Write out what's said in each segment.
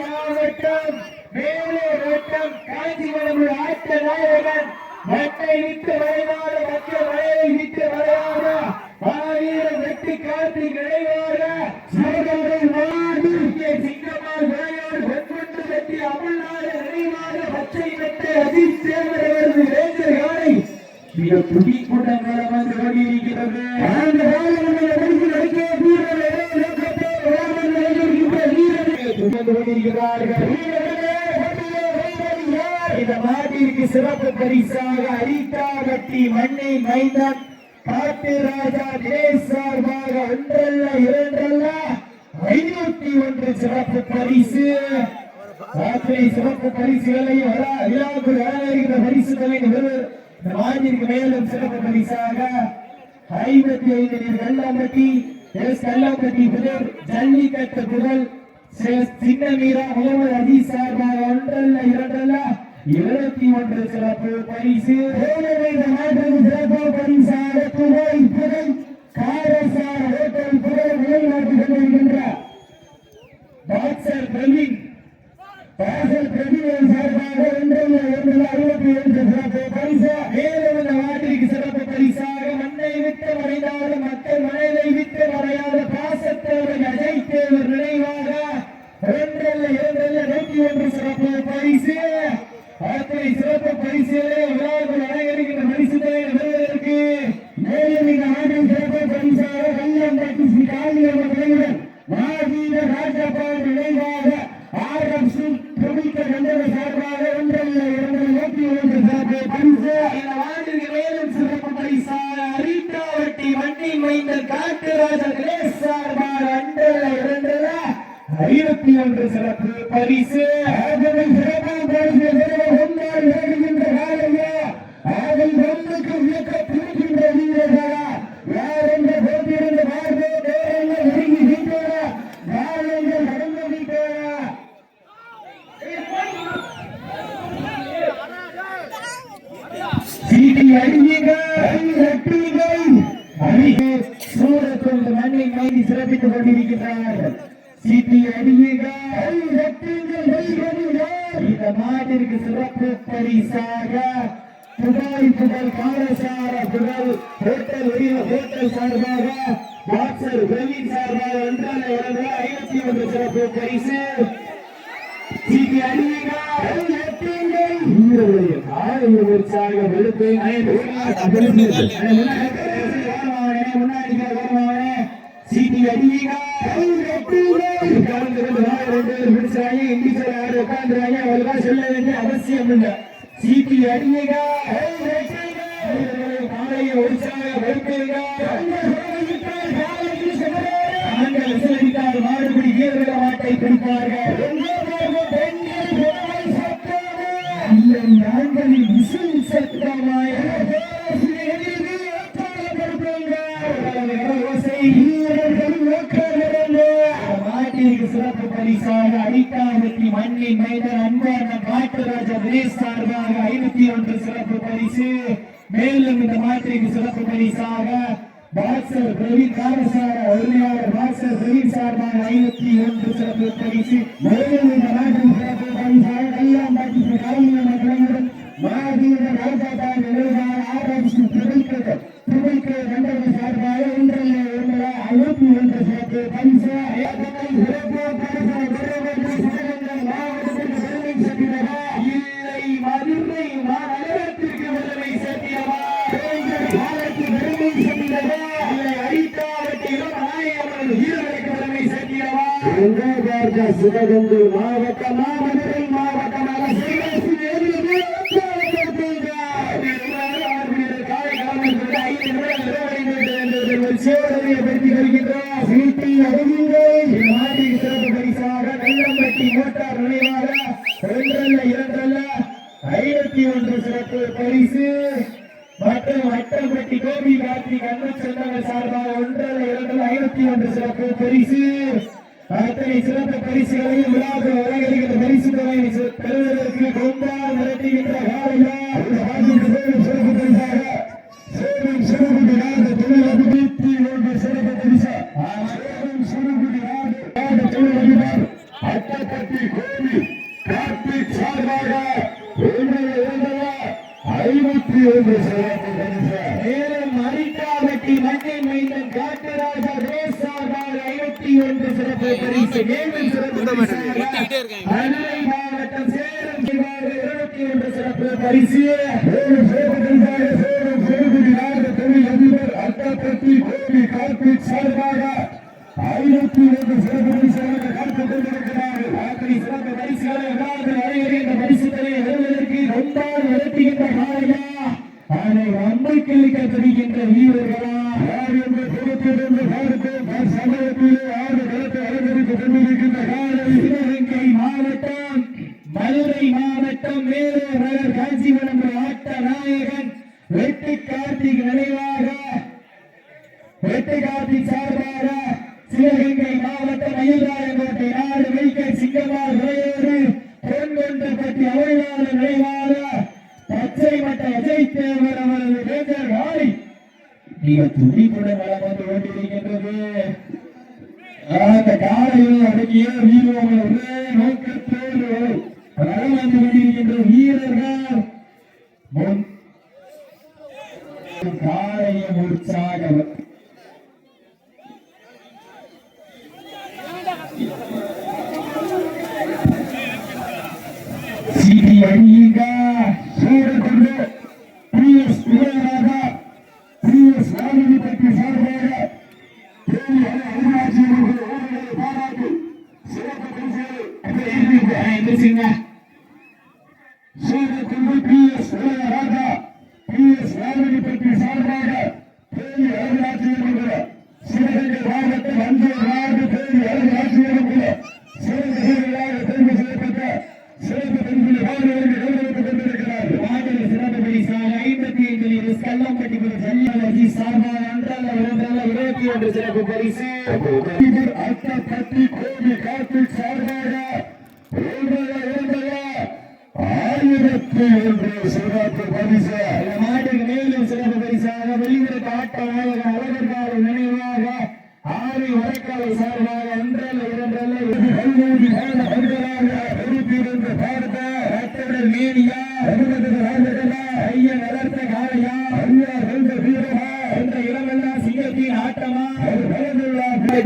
மாவட்டம் வேலூர் வட்டம் காஞ்சிபுரம் ஆட்ட நாயகன் மட்டை விட்டு வரைவார மற்ற வயலை விட்டு வரையாத மாவீரர் வெட்டி காட்டி நிறைவாக சிவகங்கை வாழ்ந்து இங்கே சிங்கமார் விளையாடு பொன்வென்று வெட்டி அமல்நாத நிறைவாக பச்சை வெட்டை அஜித் சேவர் அவரது வேந்தர் யானை மிக துடிப்புடன் வளம் வந்து ஓடி இருக்கிறது சிறப்பு பரிசாக அரிட்டாவட்டி மண்ணை மைந்தன் காட்டு ராஜா தினேஷ் சார்பாக ஒன்றல்ல இரண்டல்ல. ஐநூத்தி ஒன்று சிறப்பு பரிசு. ராத்திரி சிறப்பு பரிசுகளையும் வர- விழாவுக்கு வரவேற்கிற பரிசுகளை நிறுவ- மேலும் சிறப்பு பரிசாக ஐம்பத்தி ஐந்து நீர் கல்லாம்பட்டி எஸ் கல்லாம்பட்டி புதர் ஜல்லிக்கட்டு புகழ் சின்ன மீரா முகமது அஜி சார்பாக ஒன்றல்ல இரண்டல்ல. இருபத்தி ஒன்று சிறப்பு பரிசு இந்த சிறப்பு பரிசாக புகழ் புகழ் காரசார் ஹோட்டல் புகழ் நிலைநாட்டு கொண்டிருக்கின்ற பாக்ஸர் பிரவீன் பாசல் பிரதிநிதி சார்பாக ஒன்றில் ஒன்றில் அறுபத்தி ஒன்று சிறப்பு பரிசா மேலும் இந்த நாட்டிற்கு சிறப்பு பரிசாக மண்ணை விட்டு மறைந்தாத மக்கள் மனதை விட்டு மறையாத பாசத்தேவர் அஜய் தேவர் நினைவாக ஒன்றல்ல இரண்டல்ல நூற்றி ஒன்று சிறப்பு பரிசு அத்தனை சிறப்பு பரிசுகளே விழாவுக்கு அனைவருக்கின்ற பரிசுகளை பெறுவதற்கு மேலும் இந்த ஆண்டின் சிறப்பு பரிசாக கல்யாணம் ஸ்ரீ காளியம்மன் விளைவுடன் மாவீர ராஜபால் நினைவாக ஆரம் சிங் பிரமிக்க கண்டன சார்பாக ஒன்றல்ல இரண்டு நூற்றி ஒன்று சிறப்பு பரிசு இந்த ஆண்டிற்கு மேலும் சிறப்பு பரிசாக அரிட்டாவட்டி வண்டி மைந்த காட்டுராஜ கணேஷ் சார்பாக அன்றல்ல இரண்டல்ல ஐநூத்தி ஒன்று சிறப்பு பரிசு ஆகவே சிறப்பான பரிசு ஒன்றால் வேண்டுகின்ற காலையா அதை ஒன்றுக்கு இயக்க துணிக்கின்ற வீரர்களா யார் என்று போட்டியிருந்து பார்த்து நேரங்கள் நெருங்கி வீட்டோரா நாளங்கள் நடந்து வீட்டோரா சீட்டி அடியுங்கள் வெட்டுங்கள் அடிக்கு சூரத்தொண்டு மண்ணை மைதி சிறப்பித்துக் கொண்டிருக்கிறார்கள் இந்த மாட்டிற்கு சிறப்பு பரிசாக. புகழ் புகழ் காரசார புகழ். ஹோட்டல் ஹோட்டல் சார்பாக. வாட்ஸ்அப் பிரவீன் சார்பாக ஒன்றான இரண்டு ஐநூத்தி ஒன்று சிறப்பு பரிசு. உற்சாக வெளுப்பு முன்னாடி கொண்டு வாழ ரெண்டு பேர் உட்காந்துறாங்க அவளுக்காக சொல்ல வேண்டிய அவசியம் இல்லை. காலையை ஆண்கள் விசிலடித்தால் வீரர்கள் மாட்டை பிடிப்பார்கள். மேலும் இந்த மாட்டிற்கு சிறப்பு பரிசாக பாக்ஸர் பிரவீன் காரசார உரிமையாளர் பாக்ஸர் பிரவீன் சார்பாக ஐநூத்தி ஒன்று சிறப்பு பரிசு. மேலும் இந்த நாட்டின் சிறப்பு பரிசாக கல்யாண் பாட்டி கலைஞர் கலைஞர் மாவீர ராஜாதான் திரைக்கிறது சார்பாக ஐநூத்தி ஒன்று சிறப்பு பரிசு சிறப்பு பரிசு மாவட்டத்திற்கு பெருமை சிவகங்கை மாவட்டம் மதுரை மாவட்டமாக சிவகாசி நேரிலே சேவனைப்படுத்தி வருகின்றார் சிறப்பு பரிசாக நல்லம்பட்டி மோட்டார் நினைவாக ஒன்றல்ல இரண்டல்ல ஐநூத்தி ஒன்று சிறப்பு பரிசு. சிறப்பு பரிசு மேலும் சிறப்பு மதுரை மாவட்டம் சேலம் ஜில்லாவில் ஒன்று சிறப்பு பரிசு தொழில் அதிபர் கோபி கார்த்திக் சார்பாக ஐநூத்தி ஒன்று சிறப்பு காத்துக் கொண்டிருக்கிறார்கள் சிறப்பு பரிசுகளை வரையறுகின்ற பரிசுகளை வருவதற்கு நடத்துகின்ற அதை தெரிகின்ற வீரர்களா. யார் என்று பொறுத்திருந்து பார்த்து ஆறு களத்தை அலங்கரித்து கொண்டிருக்கின்ற காலை சிவகங்கை மாவட்டம் மதுரை மாவட்டம் வேலூர் நகர் காஞ்சிபுரம் ஆட்ட நாயகன் வெட்டு கார்த்திக் நினைவாக வெட்டு கார்த்திக் சார்பாக சிவகங்கை மாவட்டம் மயிலாயங்கோட்டை நாடு வைக்க சிங்கமார் விளையோடு பொன்கொண்டப்பட்டி அவையாளர் நினைவாக பச்சை மட்ட அஜய் தேவர் அவரது ரேஞ்சர் வாய் மிக துடிப்புடன் வளம் வந்து கொண்டிருக்கின்றது அந்த காலையில் அடங்கிய வீரர்கள் ஒரே நோக்கத்தை y ஆயிரத்தி ஒன்று சிறப்பு பரிசு இந்த மாட்டுக்கு மேலும் சிறப்பு பரிசாக வெளியிடத்த ஆட்ட நாயகன் அழகர்கால நினைவாக ஆறு வரைக்காலை சார்பாக ஒன்றல்ல இரண்டல்ல கல்லூரி மாணவ அவர்களாக பொறுப்பிருந்து பார்த்த ரத்தடர் மேனியா அனுமதி ராஜகலா ஐயன் வளர்த்த காளையா ஐயா வீரமா என்ற சிங்கத்தின் ஆட்டமா?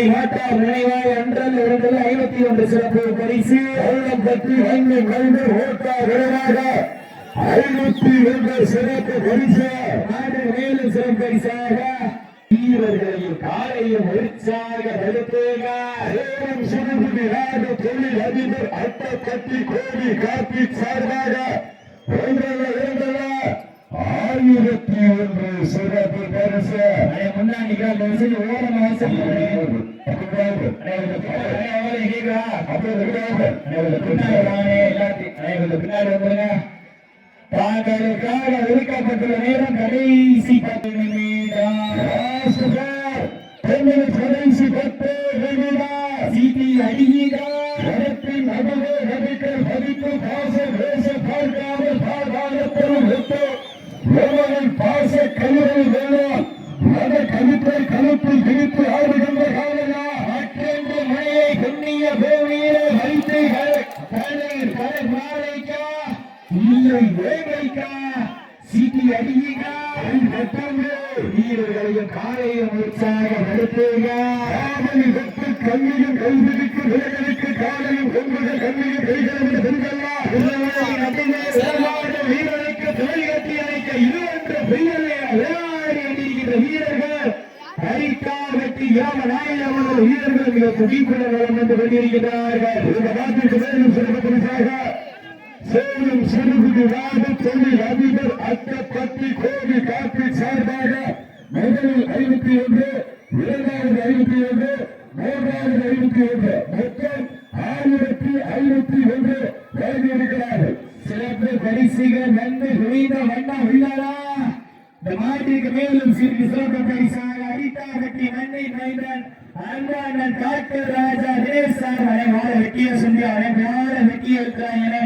ஒரு பலனுள்ள பேட்டி மாட்டார் நினைவாக ஒன்றல்ல இரண்டல்ல ஐம்பத்தி ஒன்று சிறப்பு பரிசு. ஓடம் பற்றி வண்ணை கல்வி ஓட்டா விரைவாக ஐநூத்தி ஒன்று சிறப்பு பரிசு. நாடு மேலும் சிறப்பு பரிசாக வீரர்களையும் காலையும் உற்சாக சேலம் சிறுகுடி நாடு தொழில் அதிபர் அட்ட கட்டி கோவி காப்பி சார்பாக ஒன்றல்ல இரண்டல்ல ஆயிரத்தி ஒன்று சிறப்பு பரிசு. முன்னாடி ஓரம் அவசியம் பின்னாடி வந்துருங்க தாங்களுக்காக ஒதுக்கப்பட்டுள்ள நேரம் கடைசி பத்து வீரர்களையும் காலையும் உற்சாக நடத்துங்க காவலி கைவிதிக்கு விலகலுக்கு காலையும் கொம்புகள் கண்ணியும் கைகளும் பெண்களா வீரனுக்கு தோல் கட்டி அணைக்க இது பெயரை விளையாடி அணிகின்ற வீரர்கள் ஹரிக்கா வெட்டி யாம வீரர்கள் மிக துடிப்புடன் வளம் வந்து கொண்டிருக்கிறார்கள் சேரும் சிறுகுடி வார்டு தொழில் அதிபர் அட்டப்பட்டி கோவி காப்பி சார்பாக முதலில் ஐநூத்தி ஒன்று இரண்டாவது ஐநூத்தி ஒன்று மூன்றாவது ஐநூத்தி ஒன்று மொத்தம் ஆயிரத்தி ஐநூத்தி ஒன்று வழங்கி இருக்கிறார்கள் சிறப்பு பரிசுகள் நன்மை குவிந்த வண்ணம் உள்ளாரா இந்த மாட்டிற்கு மேலும் சிறிது சிறப்பு பரிசாக அரிதா கட்டி நன்மை மைந்தன் அன்பான காட்டு ராஜா தினேஷ் சார் அனைவார வெட்டிய சொல்லி அனைவார வெட்டிய இருக்கிறாங்க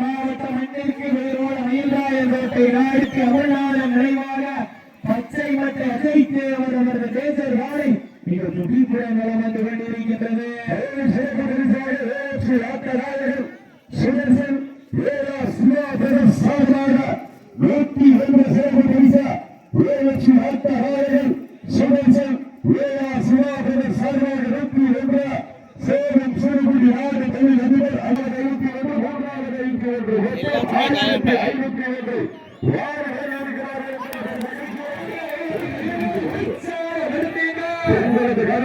மாவட்டம் மண்ணிற்கு வேரோடு மயில்ராயர் கோட்டை நாடுக்கு அமர்நாதன் நினைவாக பச்சை மட்டை அசைத்து அவர் அவரது தேசர் வாரை மிக முக்கியபுரம் நலம் வந்து கொண்டிருக்கின்றது. சிவன் சிவன் வேதா சிவா பிரதர் சாதனாக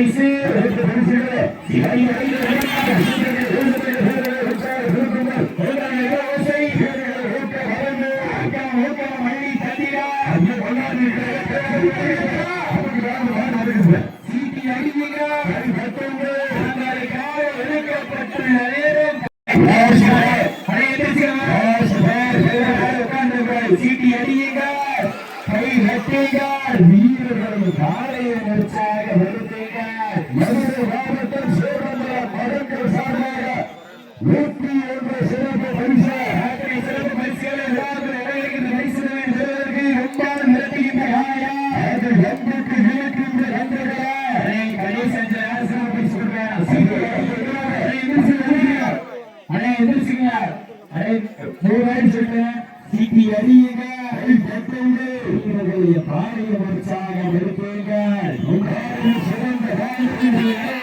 dice வீரர்களுடைய பாதையை உற்சாகம் இருப்பீர்கள் சிறந்த வாழ்க்கையை